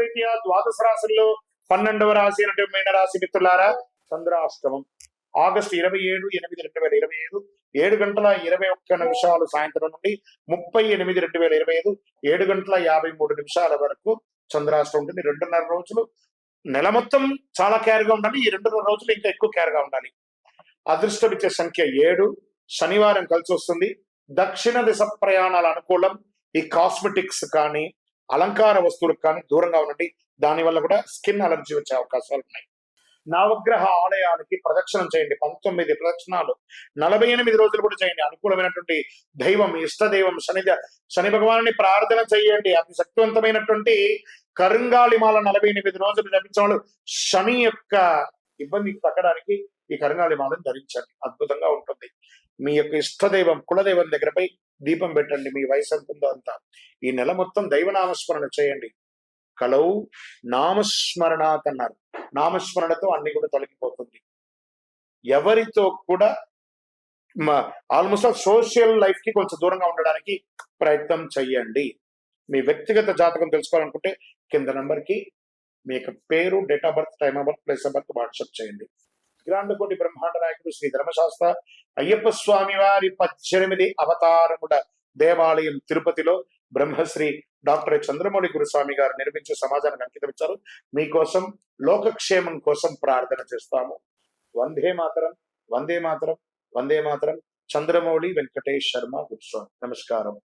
రీత్యా ద్వాదశ రాశుల్లో పన్నెండవ రాశి అయినటువంటి మీనరాశి మిత్రులారా చంద్రాష్టమం. ఆగస్టు ఇరవై ఏడు ఎనిమిది రెండు వేల ఇరవై ఐదు ఏడు గంటల ఇరవై ఒక్క నిమిషాలు సాయంత్రం నుండి ముప్పై ఎనిమిది రెండు వేల ఇరవై ఐదు ఏడు గంటల యాభై మూడు నిమిషాల వరకు చంద్రాష్టం ఉంటుంది. రెండున్నర రోజులు నెల మొత్తం చాలా కేర్గా ఉండాలి. ఈ రెండున్నర రోజులు ఇంకా ఎక్కువ కేర్గా ఉండాలి. అదృష్టం ఇచ్చే సంఖ్య ఏడు శనివారం కలిసి వస్తుంది. దక్షిణ దిశ ప్రయాణాల అనుకూలం. ఈ కాస్మెటిక్స్ కానీ అలంకార వస్తువులకు కానీ దూరంగా ఉండండి. దానివల్ల కూడా స్కిన్ అలర్జీ వచ్చే అవకాశాలు ఉన్నాయి. నవగ్రహ ఆలయానికి ప్రదక్షిణం చేయండి. పంతొమ్మిది ప్రదక్షిణాలు. నలభై ఎనిమిది రోజులు కూడా చేయండి. అనుకూలమైనటువంటి దైవం ఇష్ట దైవం శని శని భగవాను ప్రార్థన చేయండి. అతి శక్తివంతమైనటువంటి కరుంగాళిమాల నలభై ఎనిమిది రోజులు జపించిన వాళ్ళు శని యొక్క ఇబ్బంది తగ్గడానికి ఈ కరుంగాళిమాలను ధరించండి. అద్భుతంగా ఉంటుంది. మీ యొక్క ఇష్టదైవం కులదైవం దగ్గరపై దీపం పెట్టండి మీ వయసు ఎంత ఉందో అంతా. ఈ నెల మొత్తం దైవనామస్మరణ చేయండి. కలవు నామస్మరణాత్ అన్నారు. నామస్మరణతో అన్ని కూడా తొలగిపోతుంది. ఎవరితో కూడా ఆల్మోస్ట్ సోషల్ లైఫ్కి కొంచెం దూరంగా ఉండడానికి ప్రయత్నం చెయ్యండి. మీ వ్యక్తిగత జాతకం తెలుసుకోవాలనుకుంటే కింద నంబర్కి మీ యొక్క పేరు date of birth time of birth place of birth WhatsApp చేయండి. గ్రాండకోటి బ్రహ్మాండ నాయకుడు శ్రీ ధర్మశాస్త్ర అయ్యప్ప స్వామి వారి పద్దెనిమిది అవతారముల దేవాలయం తిరుపతిలో బ్రహ్మశ్రీ డాక్టర్ చంద్రమౌళి గురుస్వామి గారు నిర్మించే సమాజానికి అంకితం ఇచ్చారు. మీకోసం లోకక్షేమం కోసం ప్రార్థన చేస్తాము. వందే మాతరం వందే మాతరం వందే మాతరం. చంద్రమౌళి వెంకటేష్ శర్మ గురుస్వామి. నమస్కారం.